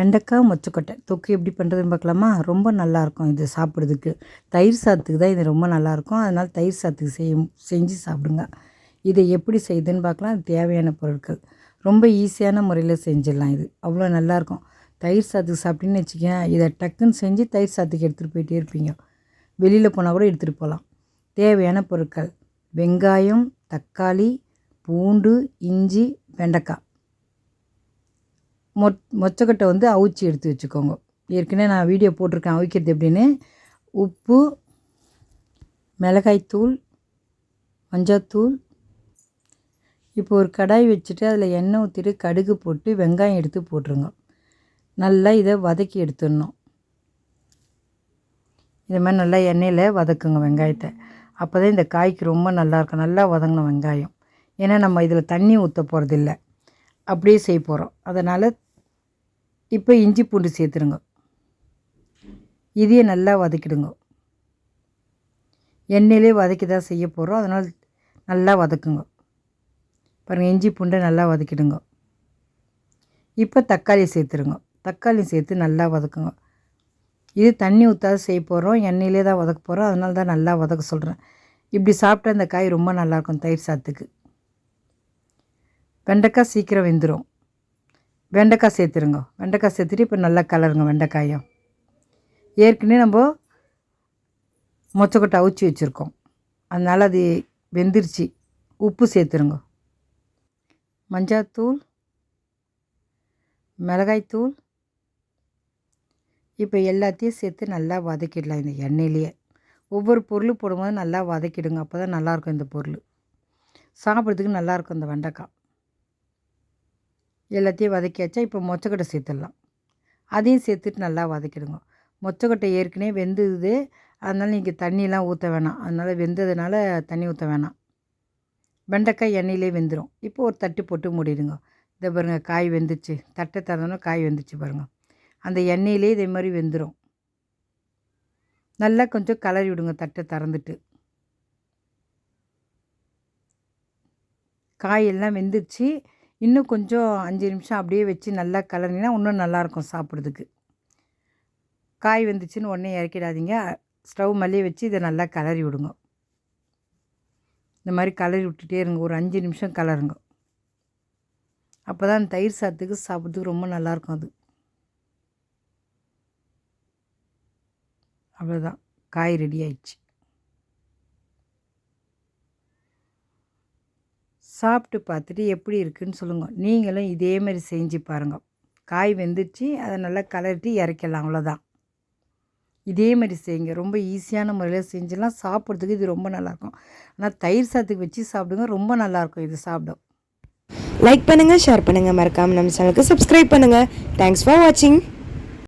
வெண்டைக்காய் மொச்சக்கொட்டை. தொக்கு எப்படி பண்ணுறதுன்னு பார்க்கலாமா? ரொம்ப நல்லாயிருக்கும் இது சாப்பிட்றதுக்கு. தயிர் சாத்துக்கு தான் இது ரொம்ப நல்லாயிருக்கும். அதனால் தயிர் சாத்துக்கு செய்யும் செஞ்சு சாப்பிடுங்க. இதை எப்படி செய்யுதுன்னு பார்க்கலாம். அது தேவையான பொருட்கள். ரொம்ப ஈஸியான முறையில் செஞ்சிடலாம் இது. அவ்வளோ நல்லாயிருக்கும். தயிர் சாதத்துக்கு சாப்பிட்டீங்கன்னு வச்சுக்கேன் இதை டக்குன்னு செஞ்சு தயிர் சாத்துக்கு எடுத்துகிட்டு போயிட்டே இருப்பீங்க. வெளியில் போனால் கூட எடுத்துகிட்டு போகலாம். தேவையான பொருட்கள். வெங்காயம் தக்காளி பூண்டு இஞ்சி வெண்டைக்காய். மொ மொச்சக்கொட்டை வந்து அவிச்சி எடுத்து வச்சுக்கோங்க. ஏற்கனவே நான் வீடியோ போட்டிருக்கேன் அவிக்கிறது எப்படின்னு? உப்பு மிளகாய்த்தூள் மஞ்சத்தூள் இப்போ ஒரு கடாய் வச்சுட்டு அதில் எண்ணெய் ஊற்றிட்டு கடுகு போட்டு வெங்காயம் எடுத்து போட்டுருங்க. நல்லா இதை வதக்கி எடுத்துடணும். இது மாதிரி நல்லா எண்ணெயில் வதக்குங்க வெங்காயத்தை. அப்போ தான் இந்த காய்க்கு ரொம்ப நல்லாயிருக்கும் நல்லா வதங்கணும் வெங்காயம். ஏன்னா நம்ம இதில் தண்ணி ஊற்ற போகிறதில்ல அப்படியே செய்ய போகிறோம் அதனால் இப்போ இஞ்சி பூண்டு சேர்த்துருங்க. இதையே நல்லா வதக்கிடுங்க. எண்ணெயிலே வதக்கி தான் செய்ய போகிறோம் அதனால் நல்லா வதக்குங்க. பாருங்கள் இஞ்சி பூண்டை நல்லா வதக்கிடுங்க. இப்போ தக்காளி சேர்த்துருங்க. தக்காளி சேர்த்து நல்லா வதக்குங்க. இது தண்ணி ஊற்றாத செய்ய போகிறோம் எண்ணெயிலே தான் வதக்க போகிறோம் அதனால தான் நல்லா வதக்க சொல்கிறேன் இப்படி சாப்பிட்டா இந்த காய் ரொம்ப நல்லாயிருக்கும் தயிர் சாத்துக்கு. வெண்டைக்காய் சீக்கிரம் வெந்துடும் வெண்டைக்காய் சேர்த்துருங்க. வெண்டைக்காய் சேர்த்துட்டு இப்போ நல்லா கலருங்க வெண்டைக்காயும் ஏற்கனவே நம்ம மொச்சக்கொட்டை அவிச்சி வச்சுருக்கோம். அதனால் அது வெந்துருச்சு. உப்பு சேர்த்துருங்க. மஞ்சாத்தூள் மிளகாய்த்தூள் இப்போ எல்லாத்தையும் சேர்த்து நல்லா வதக்கிடலாம் இந்த எண்ணெயிலேயே. ஒவ்வொரு பொருளும் போடும்போது நல்லா வதக்கிடுங்க. அப்போ தான் நல்லாயிருக்கும் இந்த பொருள். சாப்பிட்றதுக்கு நல்லாயிருக்கும் இந்த வெண்டைக்காய். எல்லாத்தையும் வதக்கியாச்சா இப்போ மொச்சக்கொட்டை சேர்த்துடலாம். அதையும் சேர்த்துட்டு நல்லா வதக்கிடுங்க. மொச்சக்கொட்டை ஏற்கனவே வெந்துது. அதனால் நீங்கள் தண்ணியெலாம் ஊற்ற வேணாம். அதனால் வெந்ததுனால தண்ணி ஊற்ற வேணாம். வெண்டைக்காய் எண்ணெயிலே வெந்துடும் இப்போ ஒரு தட்டு போட்டு மூடிடுங்க. இதை பாருங்கள் காய் வெந்துச்சு. தட்டை திறந்தோன்னா காய் வெந்துச்சு பாருங்கள் அந்த எண்ணெயிலே இதே மாதிரி வெந்துடும் நல்லா கொஞ்சம் கலரி விடுங்க தட்டை திறந்துட்டு. காயெல்லாம் வெந்துச்சு. இன்னும் கொஞ்சம் அஞ்சு நிமிஷம் அப்படியே வச்சு நல்லா கலரினா இன்னும் நல்லாயிருக்கும் சாப்பிட்றதுக்கு. காய் வந்துச்சுன்னு உடனே இறக்கிடாதீங்க. ஸ்டவ் மல்லியே வச்சு இதை நல்லா கலரி விடுங்க. இந்த மாதிரி கலரி விட்டுட்டே இருங்க. ஒரு அஞ்சு நிமிஷம் கலருங்க அப்போ தான் தயிர் சாதத்துக்கு சாப்பிட்றதுக்கு ரொம்ப நல்லாயிருக்கும் அது. அவ்வளோதான். காய் ரெடி ஆயிடுச்சு. சாப்பிட்டு பார்த்துட்டு எப்படி இருக்குன்னு சொல்லுங்கள் நீங்களும் இதே மாதிரி செஞ்சு பாருங்கள் காய் வெந்துச்சு அதை நல்லா கலரிட்டு இறக்கலாம் அவ்வளோதான் இதே மாதிரி செய்யுங்க. ரொம்ப ஈஸியான முறையில் செஞ்சிடலாம். சாப்பிட்றதுக்கு இது ரொம்ப நல்லாயிருக்கும். ஆனால் தயிர் சாதத்துக்கு வச்சு சாப்பிடுங்க ரொம்ப நல்லாயிருக்கும் இது சாப்பிடும் லைக் பண்ணுங்கள் ஷேர் பண்ணுங்கள் மறக்காமல் நம்ம சேனலுக்கு சப்ஸ்கிரைப் பண்ணுங்கள் தேங்க்ஸ் ஃபார் வாட்சிங்